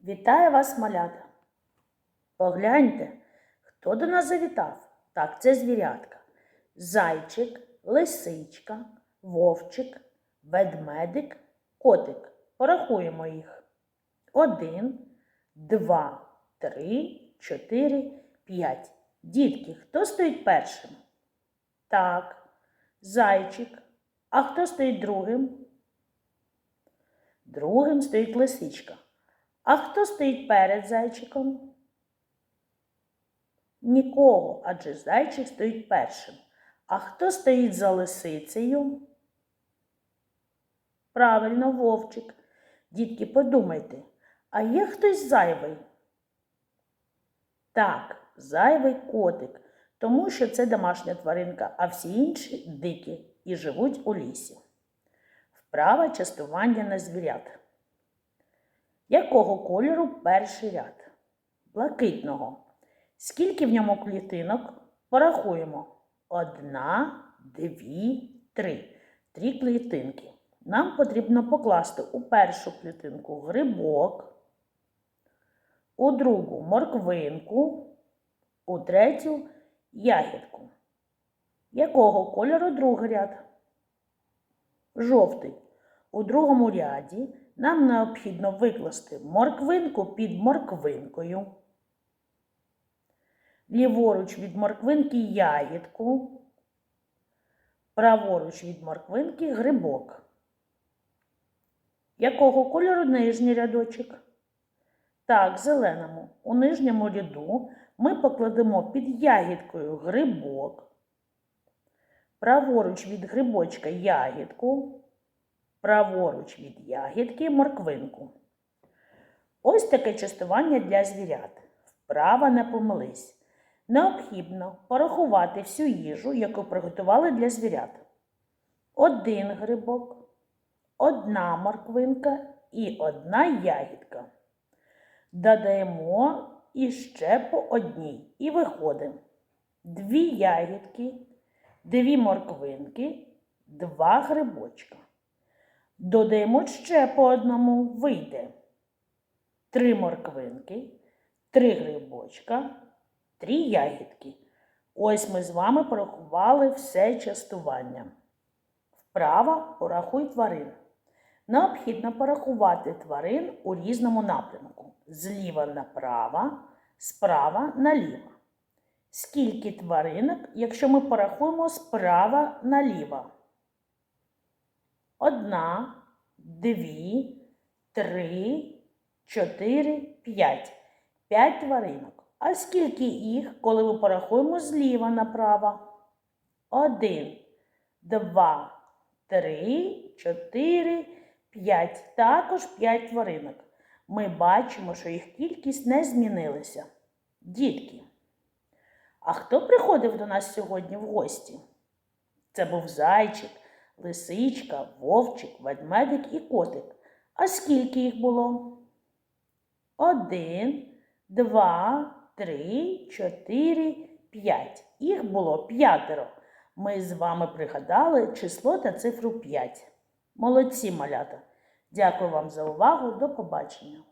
Вітаю вас, малята. Погляньте, хто до нас завітав. Так, це звірятка. Зайчик, лисичка, вовчик, ведмедик, котик. Порахуємо їх. Один, два, три, чотири, п'ять. Дітки, хто стоїть першим? Так, зайчик. А хто стоїть другим? Другим стоїть лисичка. А хто стоїть перед зайчиком? Нікого, адже зайчик стоїть першим. А хто стоїть за лисицею? Правильно, вовчик. Дітки, подумайте, а є хтось зайвий? Так, зайвий котик, тому що це домашня тваринка, а всі інші дикі і живуть у лісі. Вправа частування на звірят. Якого кольору перший ряд? Блакитного. Скільки в ньому клітинок? Порахуємо. Одна, дві, три. Три клітинки. Нам потрібно покласти у першу клітинку грибок, у другу морквинку, у третю ягідку. Якого кольору другий ряд? Жовтий. У другому ряді нам необхідно викласти морквинку під морквинкою. Ліворуч від морквинки ягідку. Праворуч від морквинки грибок. Якого кольору нижній рядочок? Так, зеленому. У нижньому ряду ми покладемо під ягідкою грибок. Праворуч від грибочка ягідку праворуч від ягідки морквинку. Ось таке частування для звірят. Вправа не помились. Необхідно порахувати всю їжу, яку приготували для звірят. Один грибок, одна морквинка і одна ягідка. Додаємо іще по одній і виходить дві ягідки, дві морквинки, два грибочка. Додаємо ще по одному вийде. Три морквинки, три грибочка, три ягідки. Ось ми з вами порахували все частування. Вправо порахуй тварин. Необхідно порахувати тварин у різному напрямку. Зліва направо, справа наліво. Скільки тваринок, якщо ми порахуємо справа наліво? Одна, дві, три, чотири, п'ять. П'ять тваринок. А скільки їх, коли ми порахуємо зліва направо? Один, два, три, чотири, п'ять. Також п'ять тваринок. Ми бачимо, що їх кількість не змінилася. Дітки. А хто приходив до нас сьогодні в гості? Це був зайчик лисичка, вовчик, ведмедик і котик. А скільки їх було? Один, два, три, чотири, п'ять. Їх було п'ятеро. Ми з вами пригадали число та цифру 5. Молодці малята! Дякую вам за увагу. До побачення!